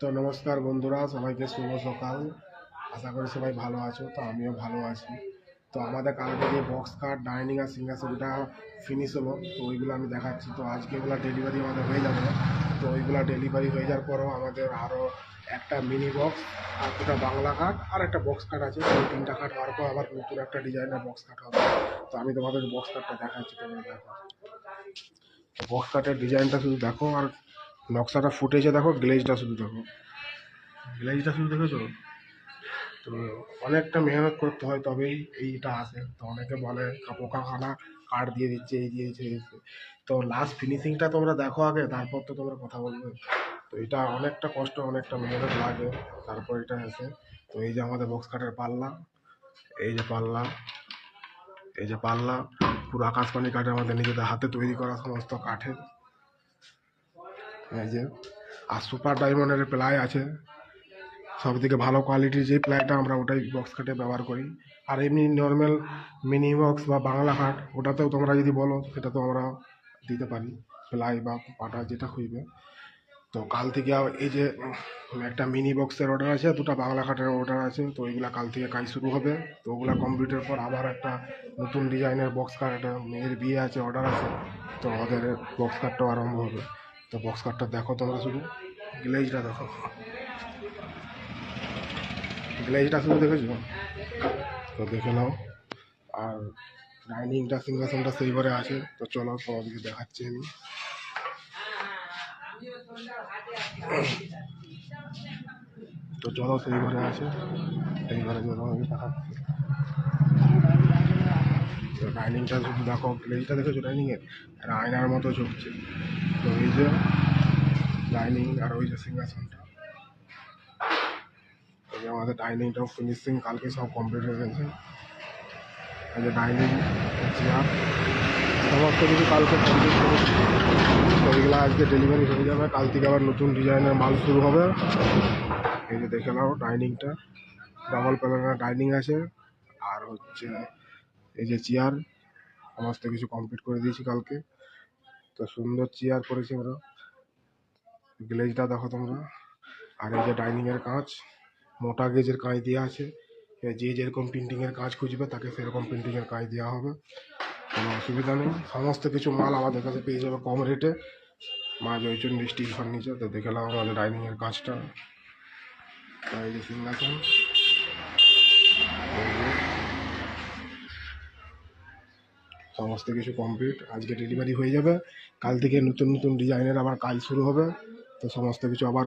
তো নমস্কার বন্ধুরা, সবাইকে শুভ সকাল। আশা করি সবাই ভালো আছো, তো আমিও ভালো আছি। তো আমাদের কালকে যে বক্স কাট ডাইনিং আর সিঙ্গাসনটা ফিনিশ হলো, তো ওইগুলো আমি দেখাচ্ছি। তো আজকে এগুলো ডেলিভারি আমাদের হয়ে যাবে। তো ওইগুলো ডেলিভারি হয়ে যাওয়ার পরেও আমাদের আরও একটা মিনি বক্স আর দুটা বাংলা কাঠ আর একটা বক্স কাট আছে। ওই তিনটা কাঠ হওয়ার পর আবার নতুন একটা ডিজাইনের বক্স কাট হবে। তো আমি তোমাদের বক্স কাটটা দেখাচ্ছি, তোমরা দেখো। বক্স কাটের ডিজাইনটা শুধু দেখো, আর নকশাটা ফুটেছে, দেখো গ্লেজটা শুধু দেখো। গ্লেজটা শুধু দেখেছ? তো অনেকটা মেহনত করতে হয়, তবেই এইটা আসে। তো অনেকে বলে পোকা খানা কাঠ দিয়ে দিচ্ছে, এই দিয়ে দিচ্ছে তো লাস্ট ফিনিশিংটা তোমরা দেখো আগে, তারপর তো তোমরা কথা বলবে। তো এটা অনেকটা কষ্ট, অনেকটা মেহনত লাগে, তারপর এটা এসে তো এই যে আমাদের বক্স কাঠের পাল্লা, এই যে পাল্লা, এই যে পাল্লা, পুরো আকাশবাণী কাঠে আমাদের নিজেদের হাতে তৈরি করা সমস্ত কাঠের এই যে, আর সুপার ডায়মন্ডের প্লাই আছে। সব থেকে ভালো কোয়ালিটির যে প্লাইটা আমরা ওটাই বক্স কাটে ব্যবহার করি। আর এমনি নর্মাল মিনি বক্স বা বাংলা কাঠ ওটাতেও তোমরা যদি বলো, সেটা তো আমরা দিতে পারি। প্লাই বা পাটা যেটা খুঁজবে। তো কাল থেকে এই যে একটা মিনি বক্সের অর্ডার আছে, দুটো বাংলা কাঠের অর্ডার আছে, তো ওইগুলা কাল থেকে কাজ শুরু হবে। তো ওগুলা কমপ্লিটের পর আবার একটা নতুন ডিজাইনের বক্স কাট একটা মেয়ের বিয়ে আছে অর্ডার আছে, তো আমাদের বক্স কাটটাও আরম্ভ হবে। তো বক্স কাটটা দেখো তোমরা শুধু। গ্লেজটা দেখো। গ্লেজটা শুধু দেখেছ? তো দেখে নাও। আর ডাইনিংটা সিংহাসনটা ঘরে আছে। তো চলো তোমাদেরকে দেখাচ্ছি আমি। তো চলো সেই ঘরে আছে। সেই ঘরে আমি দেখাচ্ছি। তো ডাইনিংটা শুধু দেখো গ্লেজটা দেখেছ ডাইনিংয়ের আর আয়নার মতো ঝুঁকছে। তো এই যে ডাইনিং আর ওই যে সিংহাসনটা। এই আমাদের ডাইনিংটাও ফিনিশিং কালকে সব কমপ্লিট হয়ে গেছে। এই যে ডাইনিং চেয়ার সমস্ত কিছু কালকে কমপ্লিট আজকে ডেলিভারি হয়ে যাবে। কাল থেকে আবার নতুন ডিজাইনের মাল শুরু হবে। এই যে দেখে নাও ডাইনিংটা ডাবল প্যানেলের ডাইনিং আছে। আর হচ্ছে, এই যে চেয়ার সমস্ত কিছু কমপ্লিট করে দিয়েছি কালকে। তো সুন্দর চেয়ার করেছি আমরা। গ্লেজটা দেখো তোমরা। আর এই যে ডাইনিংয়ের কাঁচ মোটা গেজের কাঁচ দেওয়া আছে। যে যেরকম প্রিন্টিংয়ের কাজ খুঁজবে, তাকে সেরকম প্রিন্টিংয়ের কাজ দেওয়া হবে। কোনো অসুবিধা নেই। সমস্ত কিছু মাল আমাদের কাছে পেয়ে যাবে কম রেটে মা জয়চন্ডী স্টিল ফার্নিচার তো দেখে নাও আমাদের ডাইনিংয়ের কাজটা। এই যে সিংহাসন এই যে সমস্ত কিছু কমপ্লিট আজকে ডেলিভারি হয়ে যাবে। কাল থেকে নতুন নতুন ডিজাইনের আবার কাজ শুরু হবে। তো সমস্ত কিছু আবার